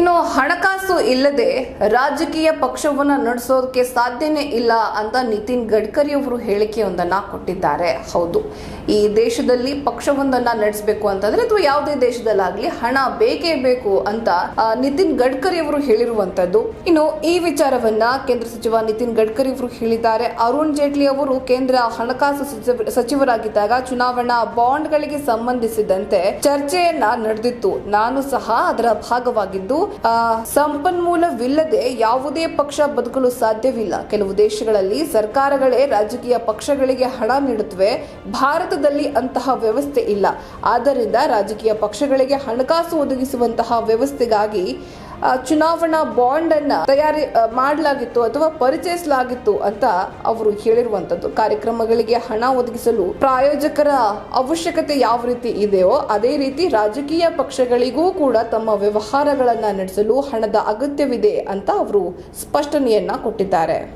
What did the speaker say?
ಇನ್ನು ಹಣಕಾಸು ಇಲ್ಲದೆ ರಾಜಕೀಯ ಪಕ್ಷವನ್ನ ನಡೆಸೋದಕ್ಕೆ ಸಾಧ್ಯನೇ ಇಲ್ಲ ಅಂತ ನಿತಿನ್ ಗಡ್ಕರಿ ಅವರು ಹೇಳಿಕೆಯೊಂದನ್ನು ಕೊಟ್ಟಿದ್ದಾರೆ. ಹೌದು, ಈ ದೇಶದಲ್ಲಿ ಪಕ್ಷವೊಂದನ್ನು ನಡೆಸಬೇಕು ಅಂತಂದ್ರೆ ಅಥವಾ ಯಾವುದೇ ದೇಶದಲ್ಲಾಗಲಿ ಹಣ ಬೇಕೇ ಬೇಕು ಅಂತ ನಿತಿನ್ ಗಡ್ಕರಿ ಅವರು ಹೇಳಿರುವಂತದ್ದು. ಇನ್ನು ಈ ವಿಚಾರವನ್ನ ಕೇಂದ್ರ ಸಚಿವ ನಿತಿನ್ ಗಡ್ಕರಿ ಅವರು ಹೇಳಿದ್ದಾರೆ. ಅರುಣ್ ಜೇಟ್ಲಿ ಅವರು ಕೇಂದ್ರ ಹಣಕಾಸು ಸಚಿವ- ಸಚಿವರಾಗಿದ್ದಾಗ ಚುನಾವಣಾ ಬಾಂಡ್ಗಳಿಗೆ ಸಂಬಂಧಿಸಿದಂತೆ ಚರ್ಚೆಯನ್ನ ನಡೆದಿತ್ತು. ನಾನು ಸಹ ಅದರ ಭಾಗವಾಗಿದ್ದು ಸಂಪನ್ಮೂಲವಿಲ್ಲದೆ ಯಾವುದೇ ಪಕ್ಷ ಬದುಕಲು ಸಾಧ್ಯವಿಲ್ಲ. ಕೆಲವು ದೇಶಗಳಲ್ಲಿ ಸರ್ಕಾರಗಳೇ ರಾಜಕೀಯ ಪಕ್ಷಗಳಿಗೆ ಹಣ ನೀಡುತ್ತವೆ. ಭಾರತದಲ್ಲಿ ಅಂತಹ ವ್ಯವಸ್ಥೆ ಇಲ್ಲ. ಆದ್ದರಿಂದ ರಾಜಕೀಯ ಪಕ್ಷಗಳಿಗೆ ಹಣಕಾಸು ಒದಗಿಸುವಂತಹ ವ್ಯವಸ್ಥೆಗಾಗಿ ಚುನಾವಣಾ ಬಾಂಡ್ ಅನ್ನ ತಯಾರಿ ಮಾಡಲಾಗಿತ್ತು ಅಥವಾ ಪರಿಚಯಿಸಲಾಗಿತ್ತು ಅಂತ ಅವರು ಹೇಳಿರುವಂತದ್ದು. ಕಾರ್ಯಕ್ರಮಗಳಿಗೆ ಹಣ ಒದಗಿಸಲು ಪ್ರಾಯೋಜಕರ ಅವಶ್ಯಕತೆ ಯಾವ ರೀತಿ ಇದೆಯೋ ಅದೇ ರೀತಿ ರಾಜಕೀಯ ಪಕ್ಷಗಳಿಗೂ ಕೂಡ ತಮ್ಮ ವ್ಯವಹಾರಗಳನ್ನ ನಡೆಸಲು ಹಣದ ಅಗತ್ಯವಿದೆ ಅಂತ ಅವರು ಸ್ಪಷ್ಟನೆಯನ್ನ ಕೊಟ್ಟಿದ್ದಾರೆ.